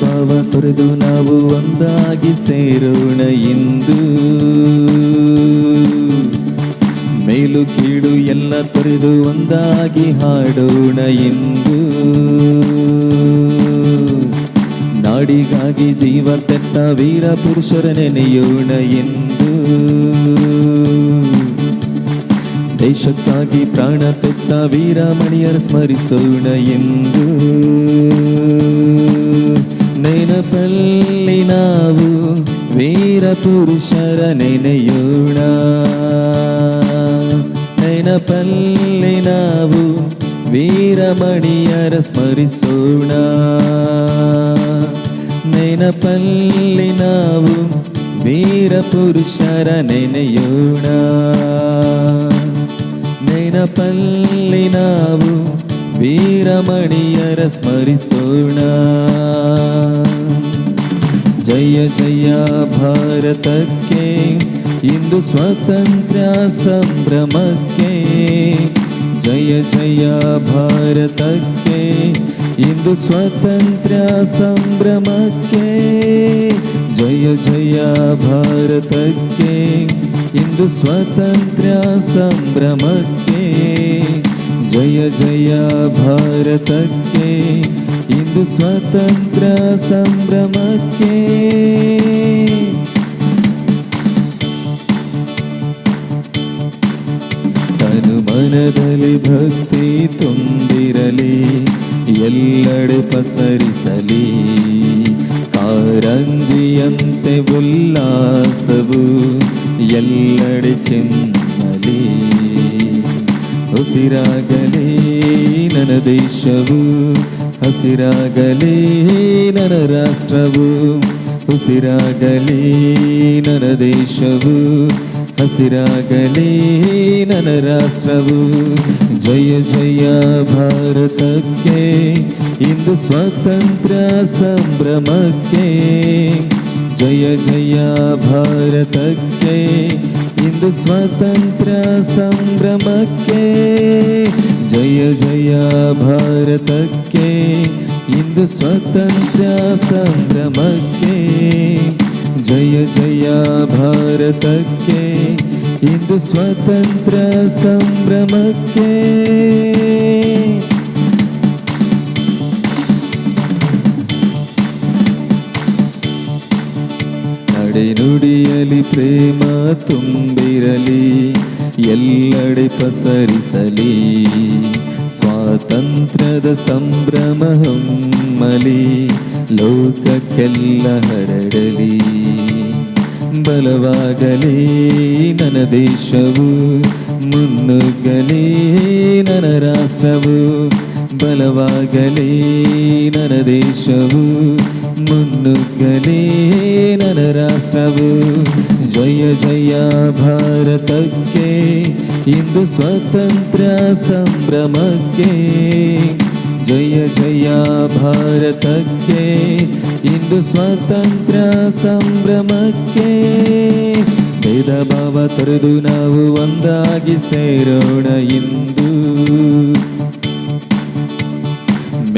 ಭಾವ ತೊರೆದು ನಾವು ಒಂದಾಗಿ ಸೇರೋಣ ಎಂದು ಮೇಲು ಕೀಳು ಎಲ್ಲ ತೊರೆದು ಒಂದಾಗಿ ಹಾಡೋಣ ಎಂದು ನಾಡಿಗಾಗಿ ಜೀವ ತೆತ್ತ ವೀರ ಪುರುಷರ ನೆನೆಯೋಣ ಎಂದು ದೇಶಕ್ಕಾಗಿ ಪ್ರಾಣ ತೆತ್ತ ವೀರಮಣಿಯರ ಸ್ಮರಿಸೋಣ ಎಂದು ನೆನಪಲ್ಲಿ ನಾವು ವೀರ ಪುರುಷರ ನೆನೆಯೋಣ ನೆನಪಲ್ಲಿ ನಾವು ವೀರಮಣಿಯರ ಸ್ಮರಿಸೋಣ ನೆನಪಲ್ಲಿ ನಾವು ವೀರ ಪುರುಷರ ನೆನೆಯೋಣ ನೆನಪಲ್ಲಿ ನಾವು ವೀರಮಣಿಯರ ಸ್ಮರಿಸೋಣ ಜಯ ಜಯ ಭಾರತಕ್ಕೆ ಇಂದು ಸ್ವಾತಂತ್ರ್ಯ ಸಂಭ್ರಮಕ್ಕೆ ಜಯ ಜಯ ಭಾರತಕ್ಕೆ ಇಂದು ಸ್ವಾತಂತ್ರ್ಯ ಸಂಭ್ರಮಕ್ಕೆ ಜಯ ಜಯ ಭಾರತಕ್ಕೆ ಇಂದು ಸ್ವಾತಂತ್ರ್ಯ ಸಂಭ್ರಮಕ್ಕೆ ಜಯ ಜಯ ಭಾರತಕ್ಕೆ ಇಂದು ಸ್ವತಂತ್ರ ಸಂಭ್ರಮಕ್ಕೆ ತನು ಮನದಲ್ಲಿ ಭಕ್ತಿ ತುಂಬಿರಲಿ, ಎಲ್ಲೆಡೆ ಪಸರಿಸಲಿ. ಕಾರಂಜಿಯಂತೆ ಉಲ್ಲಾಸವು ಎಲ್ಲೆಡೆ ಚಿನ್ನಲಿ. ಉಸಿರಾಗಲಿ ನನ್ನ ದೇಶವು ಹಸಿರಾಗಲಿ ನನ್ನ ರಾಷ್ಟ್ರವು ಉಸಿರಾಗಲಿ ನನ್ನ ದೇಶವು ಹಸಿರಾಗಲಿ ನನ್ನ ರಾಷ್ಟ್ರವು ಜಯ ಜಯ ಭಾರತಕ್ಕೆ ಇಂದು ಸ್ವಾತಂತ್ರ್ಯ ಸಂಭ್ರಮಕ್ಕೆ ಜಯ ಜಯ ಭಾರತಕ್ಕೆ ಇಂದು ಸ್ವಾತಂತ್ರ್ಯ ಸಂಭ್ರಮಕ್ಕೆ ಜಯ ಜಯ ಭಾರತಕ್ಕೆ, ಇಂದು ಸ್ವತಂತ್ರ ಸಂಭ್ರಮಕ್ಕೆ. ಜಯ ಜಯ ಭಾರತಕ್ಕೆ, ಇಂದು ಸ್ವತಂತ್ರ ಸಂಭ್ರಮಕ್ಕೆ. ನಡೆನುಡಿಯಲಿ ಪ್ರೇಮ ತುಂಬಿರಲಿ. ಎಲ್ಲೆಡೆ ಪಸರಿಸಲಿ. ಸ್ವಾತಂತ್ರ್ಯದ ಸಂಭ್ರಮ ಹೊಮ್ಮಲಿ ಲೋಕಕ್ಕೆಲ್ಲ ಹರಡಲಿ. ಬಲವಾಗಲಿ ನನ್ನ ದೇಶವು. ಮುನ್ನುಗ್ಗಲಿ ನನ್ನ ರಾಷ್ಟ್ರವು. ಬಲವಾಗಲಿ ನನ್ನ ದೇಶವು. ಮುನ್ನುಗ್ಗಲಿ ನನ್ನ ರಾಷ್ಟ್ರವು. ಜಯ ಜಯ ಭಾರತಕ್ಕೆ, ಇಂದು ಸ್ವತಂತ್ರ ಸಂಭ್ರಮಕ್ಕೆ. ಜಯ ಜಯ ಭಾರತಕ್ಕೆ, ಇಂದು ಸ್ವಾತಂತ್ರ್ಯ ಸಂಭ್ರಮಕ್ಕೆ. ಭೇದ ಭಾವ ತೊರೆದು ನಾವು ಒಂದಾಗಿ ಸೇರೋಣ ಇಂದು.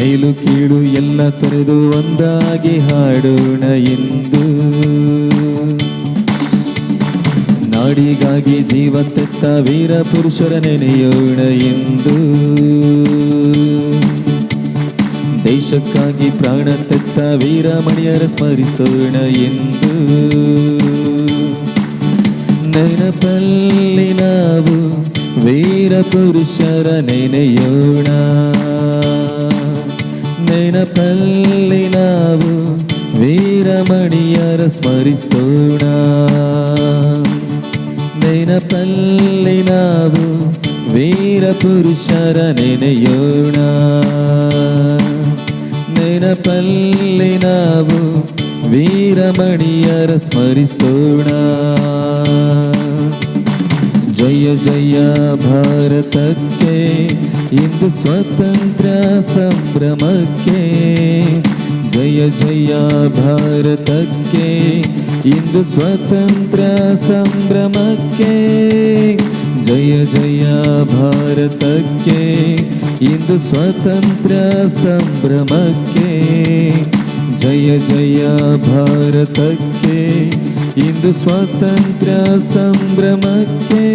ಮೇಲು ಕೀಳು ಎಲ್ಲ ತೊರೆದು ಒಂದಾಗಿ ಹಾಡೋಣ ಎಂದು. ನಾಡಿಗಾಗಿ ಜೀವ ತೆತ್ತ ವೀರ ಪುರುಷರ ನೆನೆಯೋಣ ಎಂದು. ದೇಶಕ್ಕಾಗಿ ಪ್ರಾಣ ತೆತ್ತ ವೀರಮಣಿಯರ ಸ್ಮರಿಸೋಣ ಎಂದು. ನೆನಪಲ್ಲಿ ನಾವು ವೀರ ಪುರುಷರ ನೆನೆಯೋಣ. ನೆನಪಲ್ಲಿ ನಾವು ವೀರಮಣಿಯರ ಸ್ಮರಿಸೋಣ ನೆನಪಲ್ಲಿ ನಾವು ವೀರ ಪುರುಷರ ನೆನೆಯೋಣ ನೆನಪಲ್ಲಿ ನಾವು ವೀರಮಣಿಯರ ಸ್ಮರಿಸೋಣ ಜಯ ಜಯ ಭಾರತಕ್ಕೆ ಇಂದು ಸ್ವಾತಂತ್ರ್ಯ ಸಂಭ್ರಮಕ್ಕೆ ಜಯ ಜಯ ಭಾರತಕ್ಕೆ ಇಂದು ಸ್ವಾತಂತ್ರ್ಯ ಸಂಭ್ರಮಕ್ಕೆ ಜಯ ಜಯ ಭಾರತಕ್ಕೆ ಇಂದು ಸ್ವಾತಂತ್ರ್ಯ ಸಂಭ್ರಮಕ್ಕೆ ಜಯ ಜಯ ಭಾರತಕ್ಕೆ ഇന്ത് സ്വാതന്ത്ര്യ സംഭ്രമത്തെ